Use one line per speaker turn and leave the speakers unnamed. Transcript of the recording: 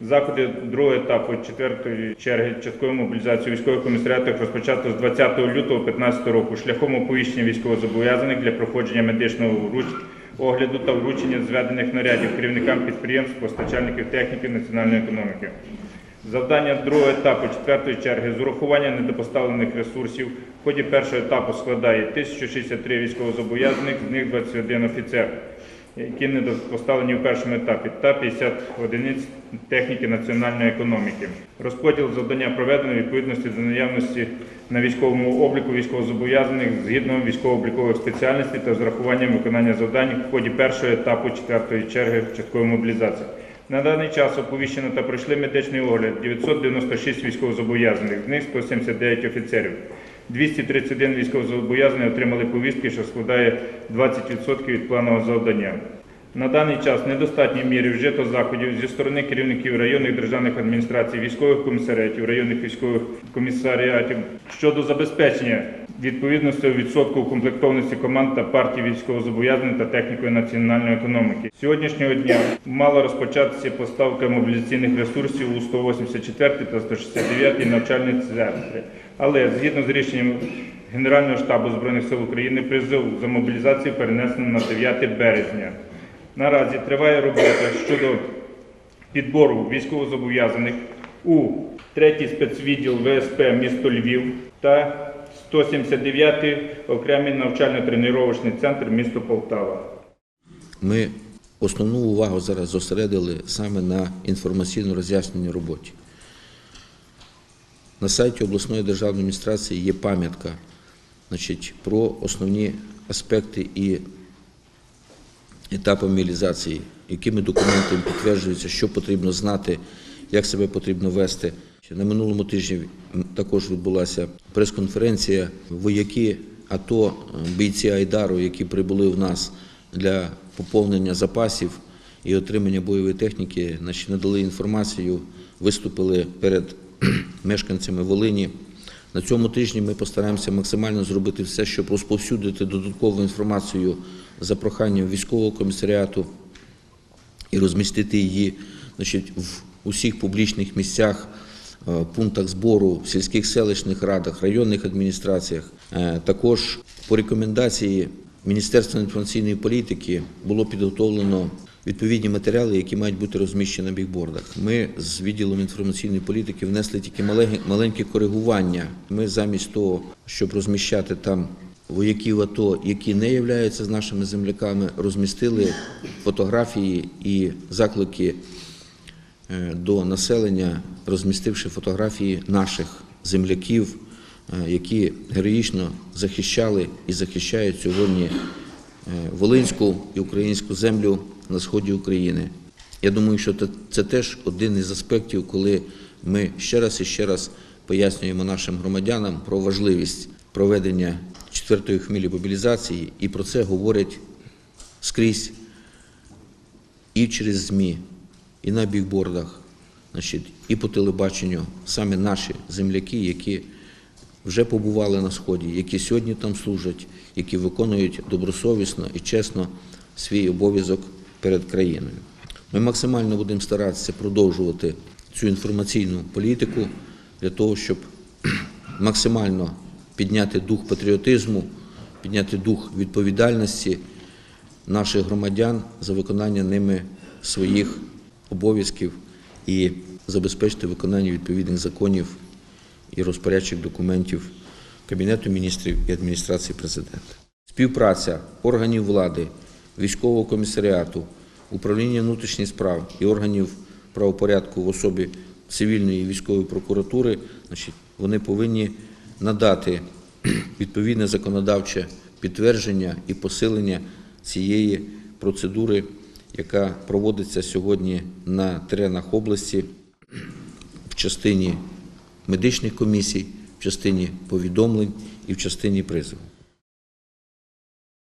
Заходи другого етапу четвертої черги часткової мобілізації військових комісаріатах розпочато з 20 лютого 2015 року шляхом оповіщення військовозобов'язаних для проходження медичного вруч- огляду та вручення зведених нарядів керівникам підприємств, постачальників техніки національної економіки. Завдання другого етапу четвертої черги з урахування недопоставлених ресурсів в ході першого етапу складає 1063 військовозобов'язаних, з них 21 офіцер, які недопоставлені у першому етапі, та 50 одиниць техніки національної економіки. Розподіл завдання проведено відповідності до наявності на військовому обліку військовозобов'язаних згідно військово-облікових спеціальностей та з урахуванням виконання завдань в ході першого етапу четвертої черги часткової мобілізації. На даний час оповіщено та пройшли медичний огляд 996 військовозобов'язаних, з них 179 офіцерів. 231 військовозобов'язані отримали повістки, що складає 20% від планового завдання. На даний час в недостатній мірі вжито заходів зі сторони керівників районних державних адміністрацій, військових комісаріатів, районних військових комісаріатів щодо забезпечення відповідності відсотку укомплектованості команд та партій військовозобов'язаних та технікою національної економіки. Сьогоднішнього дня мала розпочатися поставка мобілізаційних ресурсів у 184 та 169 навчальні центри. Але згідно з рішенням Генерального штабу Збройних сил України призов за мобілізацію перенесено на 9 березня. Наразі триває робота щодо підбору військовозобов'язаних у 3 спецвідділ ВСП місто Львів та 179-й окремий навчально-тренувальний центр місто Полтава.
Ми основну увагу зараз зосередили саме на інформаційно-роз'ясненій роботі. На сайті обласної державної адміністрації є пам'ятка значить, про основні аспекти і етапи мобілізації, якими документами підтверджується, що потрібно знати, як себе потрібно вести. На минулому тижні також відбулася прес-конференція. Вояки АТО, бійці Айдару, які прибули в нас для поповнення запасів і отримання бойової техніки, надали інформацію, виступили перед мешканцями Волині. На цьому тижні ми постараємося максимально зробити все, щоб розповсюдити додаткову інформацію за проханням військового комісаріату і розмістити її значить, в усіх публічних місцях, е, пунктах збору, в сільських селищних радах, районних адміністраціях. Е, Також по рекомендації Міністерства інформаційної політики було підготовлено відповідні матеріали, які мають бути розміщені на бікбордах. Ми з відділом інформаційної політики внесли тільки маленькі коригування. Ми замість того, щоб розміщати там вояків АТО, які не являються з нашими земляками, розмістили фотографії і заклики е, до населення, розмістивши фотографії наших земляків, е, які героїчно захищали і захищають сьогодні е, волинську і українську землю на сході України. Я думаю, що це- теж один із аспектів, коли ми ще раз і ще раз пояснюємо нашим громадянам про важливість проведення четвертої хвилі мобілізації, і про це говорять скрізь і через ЗМІ, і на бікбордах, значить, і по телебаченню саме наші земляки, які вже побували на сході, які сьогодні там служать, які виконують добросовісно і чесно свій обов'язок перед країною. Ми максимально будемо старатися продовжувати цю інформаційну політику для того, щоб максимально підняти дух патріотизму, підняти дух відповідальності наших громадян за виконання ними своїх обов'язків і забезпечити виконання відповідних законів і розпорядчих документів Кабінету міністрів і адміністрації президента. Співпраця органів влади, військового комісаріату, управління внутрішніх справ і органів правопорядку в особі цивільної і військової прокуратури, значить, вони повинні надати відповідне законодавче підтвердження і посилення цієї процедури, яка проводиться сьогодні на теренах області в частині медичних комісій, в частині повідомлень і в частині призову.